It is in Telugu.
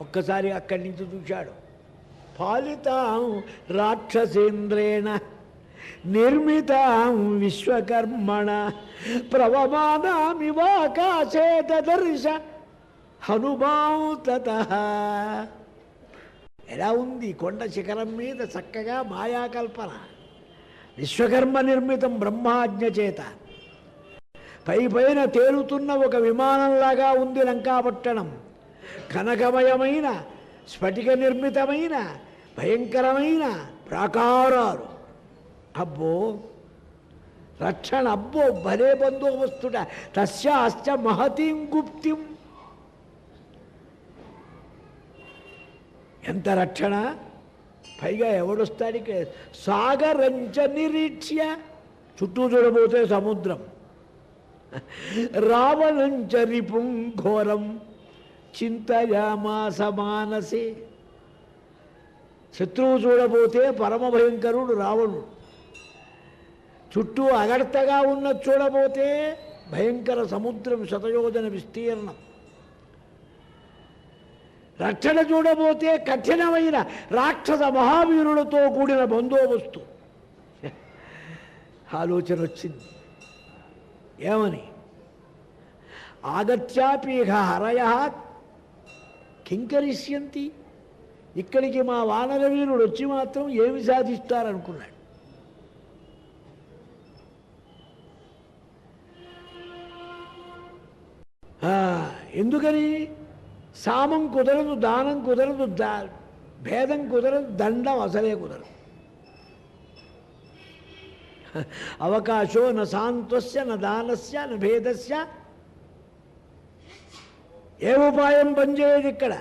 ఒక్కసారి అక్కడి నుంచి చూశాడు. పాలితాం రాక్షసేంద్రేణ నిర్మితాం విశ్వకర్మణ ప్రవమానామివాకాశే దదర్శ హనుమాం తత. ఎలా ఉంది? కొండ శిఖరం మీద చక్కగా మాయాకల్పన. విశ్వకర్మ నిర్మితం బ్రహ్మాజ్ఞ చేత. పై పైన తేలుతున్న ఒక విమానంలాగా ఉంది లంకాపట్టణం. కనకమయమైన స్ఫటిక నిర్మితమైన భయంకరమైన ప్రాకారాలు. అబ్బో! రక్షణ అబ్బో! భలే బందోబస్తుట తస్యాశ్చ మహతీం గుప్తిం. ఎంత రక్షణ? పైగా ఎవడొస్తాడికి? సాగరంచ నిరీక్ష్య. చుట్టూ చూడబోతే సముద్రం. రావణంచ రిపుం ఘోరం చింతయామాస మానసి శత్రువు చూడబోతే పరమ భయంకరుడు రావణుడు. చుట్టూ అగడతగా ఉన్న చూడబోతే భయంకర సముద్రం శతయోజన విస్తీర్ణం. రక్షణ చూడబోతే కఠినమైన రాక్షస మహావీరులతో కూడిన బందోబస్తు. ఆలోచన వచ్చింది ఏమని? ఆగత్యాపీహ హరయ కింకరిష్యంతి. ఇక్కడికి మా వానర వీరుడు వచ్చి మాత్రం ఏమి సాధిస్తారనుకున్నాడు. ఎందుకని? సామం కుదరదు దానం కుదరదు దా భేదం కుదరదు దండం అసలే కుదరదు. అవకాశో న శాంతస్య న దానస్య న భేదస్య ఏ ఉపాయం పనిచేయదు ఇక్కడ